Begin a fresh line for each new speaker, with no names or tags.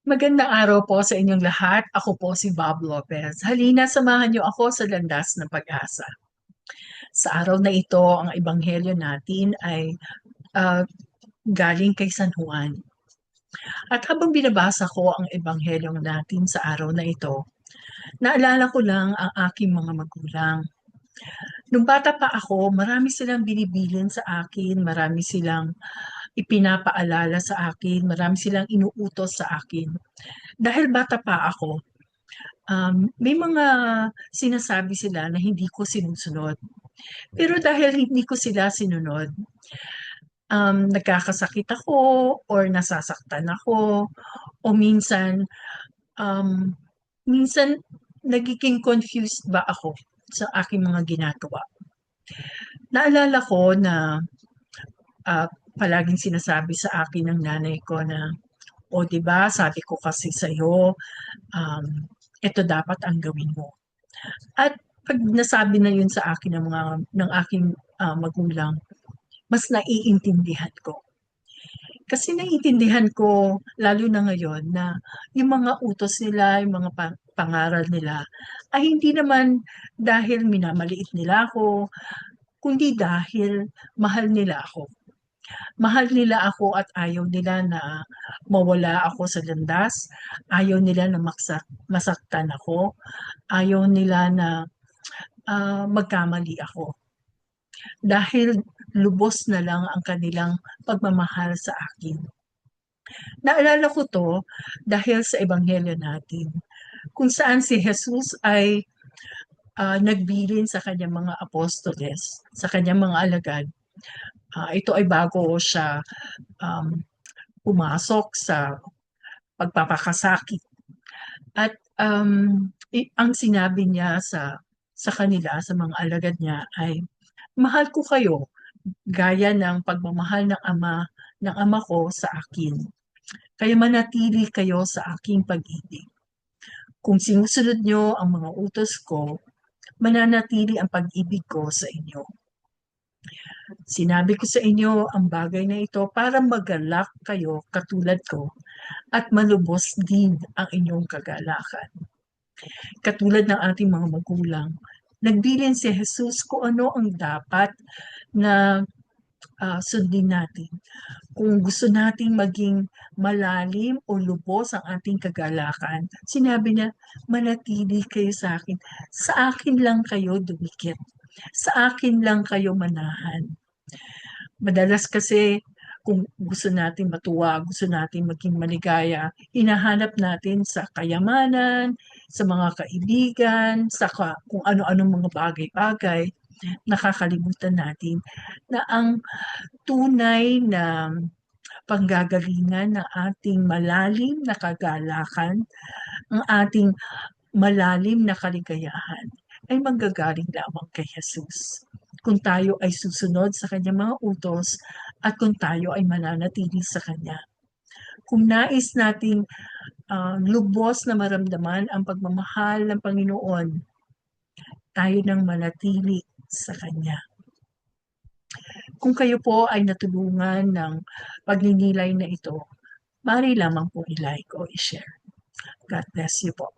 Magandang araw po sa inyong lahat. Ako po si Bob Lopez. Halina samahan niyo ako sa landas ng pag-asa. Sa araw na ito, ang ebanghelyo natin ay ah, galing kay San Juan. At habang binabasa ko ang ebanghelyo natin sa araw na ito, naalala ko lang ang aking mga magulang. Nung bata pa ako, marami silang binibilin sa akin, marami silang ipinapaalala sa akin, marami silang inuutos sa akin. Dahil bata pa ako, um, may mga sinasabi sila na hindi ko sinusunod. Pero dahil hindi ko sila sinunod, um, nagkakasakit ako or nasasaktan ako o minsan um, minsan nagiging confused ba ako sa aking mga ginagawa. Naalala ko na ah, palaging sinasabi sa akin ng nanay ko na o 'di ba sabi ko kasi sa iyo um, ito dapat ang gawin mo. At pag nasabi na yun sa akin ng mga ng aking ah, magulang, mas naiintindihan ko. Kasi naiintindihan ko, lalo na ngayon, na yung mga utos nila, yung mga pa- pangaral nila, ay hindi naman dahil minamaliit nila ako, kundi dahil mahal nila ako. Mahal nila ako at ayaw nila na mawala ako sa landas, ayaw nila na maksak, masaktan ako, ayaw nila na ah, magkamali ako. Dahil lubos na lang ang kanilang pagmamahal sa akin. Naalala ko to dahil sa ebanghelyo natin, kung saan si Jesus ay ah, nagbilin sa kanyang mga apostoles, sa kanyang mga alagad. Ah, ito ay bago siya um, pumasok sa pagpapakasakit. At um, ang sinabi niya sa sa kanila, sa mga alagad niya ay, Mahal ko kayo gaya ng pagmamahal ng ama ng ama ko sa akin. Kaya manatili kayo sa aking pag-ibig. Kung sinusunod niyo ang mga utos ko, mananatili ang pag-ibig ko sa inyo. Sinabi ko sa inyo ang bagay na ito para magalak kayo katulad ko at malubos din ang inyong kagalakan. Katulad ng ating mga magulang, nagbilin si Jesus kung ano ang dapat na ah, sundin natin. Kung gusto nating maging malalim o lubos ang ating kagalakan, sinabi niya, manatili kayo sa akin. Sa akin lang kayo dumikit. Sa akin lang kayo manahan. Madalas kasi kung gusto natin matuwa, gusto natin maging maligaya, hinahanap natin sa kayamanan, sa mga kaibigan, sa ka- kung ano-anong mga bagay-bagay, nakakalimutan natin na ang tunay na panggagalingan ng ating malalim na kagalakan, ang ating malalim na kaligayahan ay manggagaling lamang kay Jesus. Kung tayo ay susunod sa kanyang mga utos at kung tayo ay mananatili sa kanya. Kung nais nating ah, lubos na maramdaman ang pagmamahal ng Panginoon, tayo nang manatili sa Kanya. Kung kayo po ay natulungan ng pagninilay na ito, mari lamang po i-like o i-share. God bless you po.